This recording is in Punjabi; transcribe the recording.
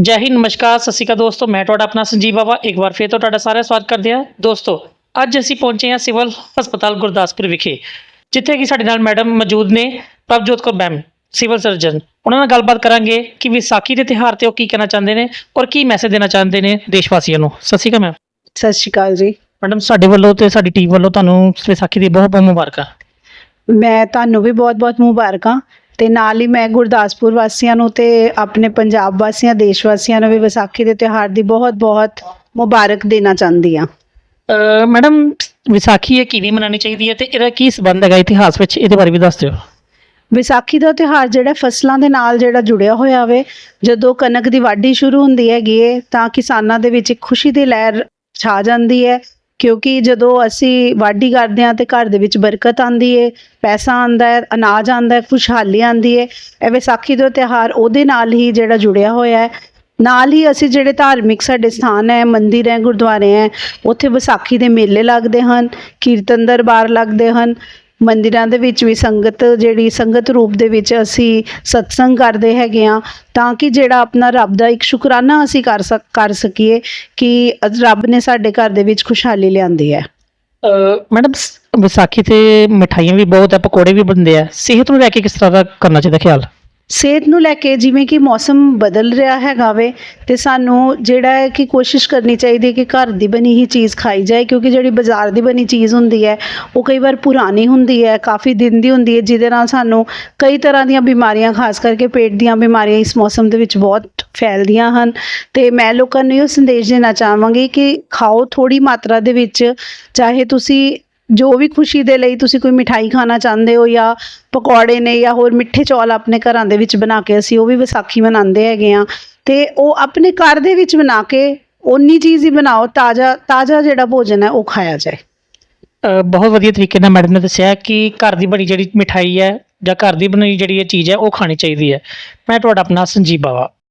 ਜੈ ਹਿੰਦ ਨਮਸਕਾਰ ਸਤਿ ਸ਼੍ਰੀ ਅਕਾਲ ਦੋਸਤੋ ਮੈਂ ਤੁਹਾਡਾ ਆਪਣਾ ਸੰਜੀਵ ਬਾਬਾ ਇੱਕ ਵਾਰ ਫਿਰ ਤੋਂ ਤੁਹਾਡਾ ਸਾਰਿਆਂ ਸਵਾਗਤ ਕਰਦੇ ਹਾਂ। ਦੋਸਤੋ ਅੱਜ ਅਸੀਂ ਪਹੁੰਚੇ ਹਾਂ ਸਿਵਲ ਹਸਪਤਾਲ ਗੁਰਦਾਸਪੁਰ ਵਿਖੇ ਜਿੱਥੇ ਕਿ ਸਾਡੇ ਨਾਲ ਮੈਡਮ ਮੌਜੂਦ ਨੇ Prabhjot Kaur ma'am civil surgeon. ਉਹਨਾਂ ਨਾਲ ਗੱਲਬਾਤ ਕਰਾਂਗੇ ਕਿ ਵਿਸਾਖੀ ਦੇ ਤਿਉਹਾਰ ਤੇ ਉਹ ਕੀ ਕਹਿਣਾ ਚਾਹੁੰਦੇ ਨੇ ਔਰ ਕੀ ਮੈਸੇਜ ਦੇਣਾ ਚਾਹੁੰਦੇ ਨੇ ਦੇਸ਼ ਵਾਸੀਆਂ ਨੂੰ। ਸਤਿ ਸ਼੍ਰੀ ਅਕਾਲ ਮੈਮ। ਸਤਿ ਸ਼੍ਰੀ ਅਕਾਲ ਜੀ। ਮੈਡਮ ਸਾਡੇ ਵੱਲੋਂ ਤੇ ਸਾਡੀ ਟੀਮ ਵੱਲੋਂ ਤੁਹਾਨੂੰ ਵਿਸਾਖੀ ਦੀ ਬਹੁਤ ਬਹੁਤ ਮੁਬਾਰਕਾਂ। ਮੈਂ ਤੁਹਾਨੂੰ ਵੀ ਬਹੁਤ-ਬਹੁਤ ਮੁਬਾਰਕਾਂ। ਤੇ ਨਾਲ ਹੀ ਮੈਂ ਗੁਰਦਾਸਪੁਰ ਵਾਸੀਆਂ ਨੂੰ ਤੇ ਆਪਣੇ ਪੰਜਾਬ ਵਾਸੀਆਂ ਦੇਸ਼ ਵਾਸੀਆਂ ਨੂੰ ਵੀ ਵਿਸਾਖੀ ਦੇ ਤਿਉਹਾਰ ਦੀ ਬਹੁਤ-ਬਹੁਤ ਮੁਬਾਰਕ ਦੇਣਾ ਚਾਹੁੰਦੀ ਅਹ ਮੈਡਮ ਵਿਸਾਖੀ ਇਹ ਕਿਵੇਂ ਮਨਾਉਣੀ ਚਾਹੀਦੀ ਹੈ ਤੇ ਇਹਦਾ ਕੀ ਸੰਬੰਧ ਹੈਗਾ ਇਤਿਹਾਸ ਵਿੱਚ? ਇਹਦੇ ਬਾਰੇ ਵੀ ਦੱਸ ਦਿਓ। ਵਿਸਾਖੀ ਦਾ ਤਿਉਹਾਰ ਜਿਹੜਾ ਫਸਲਾਂ ਦੇ ਨਾਲ ਜਿਹੜਾ ਜੁੜਿਆ ਹੋਇਆ ਵੇ ਜਦੋਂ ਕਣਕ ਦੀ ਵਾਢੀ ਸ਼ੁਰੂ ਹੁੰਦੀ ਹੈਗੀ ਹੈ ਤਾਂ ਕਿਸਾਨਾਂ ਦੇ ਵਿੱਚ ਇੱਕ ਖੁਸ਼ੀ ਦੀ ਲਹਿਰ ਛਾ ਜਾਂਦੀ ਹੈ। ਕਿਉਂਕਿ ਜਦੋਂ ਅਸੀਂ ਵਾਢੀ ਕਰਦੇ ਹਾਂ ਤੇ ਘਰ ਦੇ ਵਿੱਚ ਬਰਕਤ ਆਂਦੀ ਹੈ ਪੈਸਾ ਆਂਦਾ ਹੈ, ਅਨਾਜ ਆਂਦਾ ਹੈ, ਖੁਸ਼ਹਾਲੀ ਆਂਦੀ ਹੈ ਇਹ ਵਿਸਾਖੀ ਦਾ ਤਿਉਹਾਰ ਉਹਦੇ ਨਾਲ ਹੀ ਜਿਹੜਾ ਜੁੜਿਆ ਹੋਇਆ ਹੈ। ਨਾਲ ਹੀ ਅਸੀਂ ਜਿਹੜੇ ਧਾਰਮਿਕ ਸਾਡੇ ਸਥਾਨ ਹੈ, ਮੰਦਿਰ ਹੈ, ਗੁਰਦੁਆਰੇ ਹੈ, ਉੱਥੇ ਵਿਸਾਖੀ ਦੇ ਮੇਲੇ ਲੱਗਦੇ ਹਨ, ਕੀਰਤਨ ਦਰਬਾਰ ਲੱਗਦੇ ਹਨ ਮੰਦਿਰਾਂ ਦੇ ਵਿੱਚ ਵੀ ਸੰਗਤ, ਜਿਹੜੀ ਸੰਗਤ ਰੂਪ ਦੇ ਵਿੱਚ ਅਸੀਂ ਸਤਸੰਗ ਕਰਦੇ ਹੈਗੇ ਆ ਤਾਂ ਕਿ ਜਿਹੜਾ ਆਪਣਾ ਰੱਬ ਦਾ ਇੱਕ ਸ਼ੁਕਰਾਨਾ ਅਸੀਂ ਕਰ ਸਕ, ਕਰ ਸਕੀਏ ਕਿ ਰੱਬ ਨੇ ਸਾਡੇ ਘਰ ਦੇ ਵਿੱਚ ਖੁਸ਼ਹਾਲੀ ਲਿਆਂਦੀ ਹੈ। ਮੈਡਮ, ਵਿਸਾਖੀ ਤੇ ਮਠਾਈਆਂ ਵੀ ਬਹੁਤ ਆ, ਪਕੌੜੇ ਵੀ ਬਣਦੇ ਆ। ਸਿਹਤ ਨੂੰ ਲੈ ਕੇ ਕਿਸ ਤਰ੍ਹਾਂ ਦਾ ਕਰਨਾ ਚਾਹੀਦਾ ਖਿਆਲ? ਸਿਹਤ ਨੂੰ ਲੈ ਕੇ ਜਿਵੇਂ ਕਿ ਮੌਸਮ ਬਦਲ ਰਿਹਾ ਹੈਗਾ ਵੇ, ਤੇ ਸਾਨੂੰ ਜਿਹੜਾ ਹੈ ਕਿ ਕੋਸ਼ਿਸ਼ ਕਰਨੀ ਚਾਹੀਦੀ ਹੈ ਕਿ ਘਰ ਦੀ ਬਣੀ ਹੀ ਚੀਜ਼ ਖਾਈ ਜਾਏ, ਕਿਉਂਕਿ ਜਿਹੜੀ ਬਾਜ਼ਾਰ ਦੀ ਬਣੀ ਚੀਜ਼ ਹੁੰਦੀ ਹੈ, ਉਹ ਕਈ ਵਾਰ ਪੁਰਾਣੀ ਹੁੰਦੀ ਹੈ, ਕਾਫੀ ਦਿਨ ਦੀ ਹੁੰਦੀ ਹੈ, ਜਿਹਦੇ ਨਾਲ ਸਾਨੂੰ ਕਈ ਤਰ੍ਹਾਂ ਦੀਆਂ ਬਿਮਾਰੀਆਂ, ਖਾਸ ਕਰਕੇ ਪੇਟ ਦੀਆਂ ਬਿਮਾਰੀਆਂ ਇਸ ਮੌਸਮ ਦੇ ਵਿੱਚ ਬਹੁਤ ਫੈਲਦੀਆਂ ਹਨ। ਤੇ ਮੈਂ ਲੋਕਾਂ ਨੂੰ ਇਹ ਸੰਦੇਸ਼ ਦੇਣਾ ਚਾਹਾਂਗੀ ਕਿ ਖਾਓ ਥੋੜੀ ਮਾਤਰਾ ਦੇ ਵਿੱਚ, ਚਾਹੇ ਤੁਸੀਂ ਜੋ ਵੀ ਖੁਸ਼ੀ ਦੇ ਲਈ ਤੁਸੀਂ ਕੋਈ ਮਿਠਾਈ ਖਾਣਾ ਚਾਹੁੰਦੇ ਹੋ ਜਾਂ ਪਕੌੜੇ ਨੇ ਜਾਂ ਹੋਰ ਮਿੱਠੇ ਚੌਲ ਆਪਣੇ ਘਰਾਂ ਦੇ ਵਿੱਚ ਬਣਾ ਕੇ ਅਸੀਂ ਉਹ ਵੀ ਵਿਸਾਖੀ ਮਨਾਉਂਦੇ ਹੈਗੇ ਆ ਤੇ ਉਹ ਆਪਣੇ ਘਰ ਦੇ ਵਿੱਚ ਬਣਾ ਕੇ ਓਨੀ ਚੀਜ਼ ਹੀ ਬਣਾਓ, ਤਾਜ਼ਾ ਤਾਜ਼ਾ ਜਿਹੜਾ ਭੋਜਨ ਹੈ ਉਹ ਖਾਇਆ ਜਾਏ। ਬਹੁਤ ਵਧੀਆ ਤਰੀਕੇ ਨਾਲ ਮੈਡਮ ਨੇ ਦੱਸਿਆ ਕਿ ਘਰ ਦੀ ਬਣੀ ਜਿਹੜੀ ਮਿਠਾਈ ਹੈ ਜਾਂ ਘਰ ਦੀ ਬਣੀ ਜਿਹੜੀ ਇਹ ਚੀਜ਼ ਹੈ ਉਹ ਖਾਣੀ ਚਾਹੀਦੀ ਹੈ। ਮੈਂ ਤੁਹਾਡਾ ਆਪਣਾ ਸੰਜੀਵ ਬਾਵਾ।